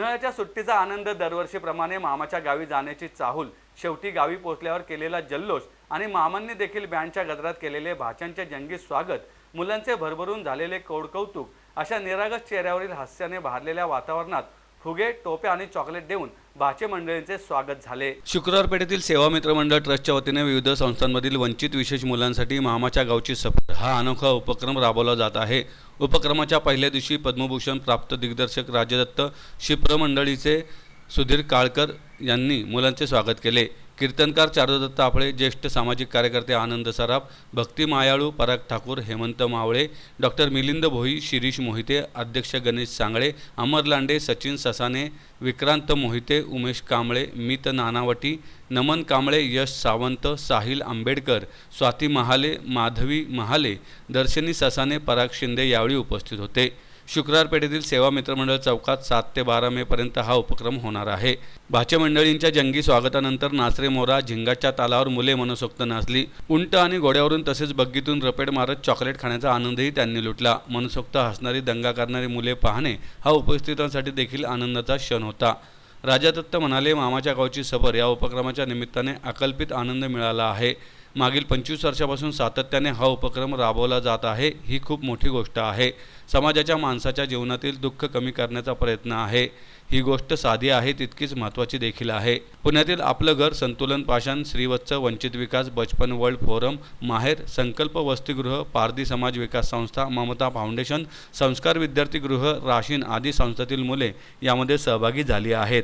उन्हाळ्याच्या सुट्टीचा आनंद दरवर्षीप्रमाणे मामाच्या गावी जाण्याची चाहूल. शेवटी गावी पोचल्यावर केलेला जल्लोष आणि मामांनी देखील बँडच्या गजरात केलेले भाच्यांचे जंगी स्वागत मुलांचे भरभरून झालेले कौडकौतुक अशा निरागस चेहऱ्यावरील हास्याने भारलेल्या वातावरणात फुगे टोप्या आणि चॉकलेट देऊन भाचे मंडळींचे स्वागत झाले. शुक्रवार पेठेतील सेवा मित्र मंडळ ट्रस्टच्या वतीने विविध संस्थांमधील वंचित विशेष मुलांसाठी मामाच्या गावची सफर. हा अनोखा उपक्रम राबवला जात आहे. उपक्रमाच्या पहिल्या दिवशी पद्मभूषण प्राप्त दिग्दर्शक राजदत्त शिप्र मंडळीचे सुधीर काळकर यांनी मुलांचे स्वागत केले. कीर्तनकार चारुदत्त आपळे ज्येष्ठ सामाजिक कार्यकर्ते आनंद सराफ भक्ती मायाळू पराग ठाकूर हेमंत मावळे डॉक्टर मिलिंद भोई शिरीष मोहिते अध्यक्ष गणेश सांगळे अमर लांडे सचिन ससाने विक्रांत मोहिते उमेश कांबळे मित नानावटी नमन कांबळे यश सावंत साहिल आंबेडकर स्वाती महाले माधवी महाले दर्शनी ससाने पराग शिंदे यावेळी उपस्थित होते. शुक्रवार पेठेतील सेवा मित्रमंडळ चौकात सात ते बारा मे पर्यंत हा उपक्रम होणार आहे. भाच्या मंडळींच्या जंगी स्वागतानंतर नाचरे मोरा झिंगाच्या तालावर मुले मनसोक्त नाचली. उंट आणि घोड्यावरून तसेच बग्गीतून रपेट मारत चॉकलेट खाण्याचा आनंदही त्यांनी लुटला. मनसोक्त हसणारी दंगा करणारी मुले पाहणे हा उपस्थितांसाठी देखील आनंदाचा क्षण होता. राजा दत्त म्हणाले मामाच्या गावची सफर या उपक्रमाच्या निमित्ताने अकल्पित आनंद मिळाला आहे. मागील पंचवीस वर्षापासून सातत्याने हा उपक्रम राबवला जात आहे ही खूप मोठी गोष्ट आहे. समाजाच्या माणसाच्या जीवनातील दुःख कमी करण्याचा प्रयत्न आहे. ही गोष्ट साधी आहे तितकीच महत्त्वाची देखील आहे. पुण्यातील आपलं घर संतुलन पाषाण श्रीवत्स वंचित विकास बचपन वर्ल्ड फोरम माहेर संकल्प वसतिगृह पारधी समाज विकास संस्था ममता फाउंडेशन संस्कार विद्यार्थीगृह राशीन आदी संस्थेतील मुले यामध्ये सहभागी झाली आहेत.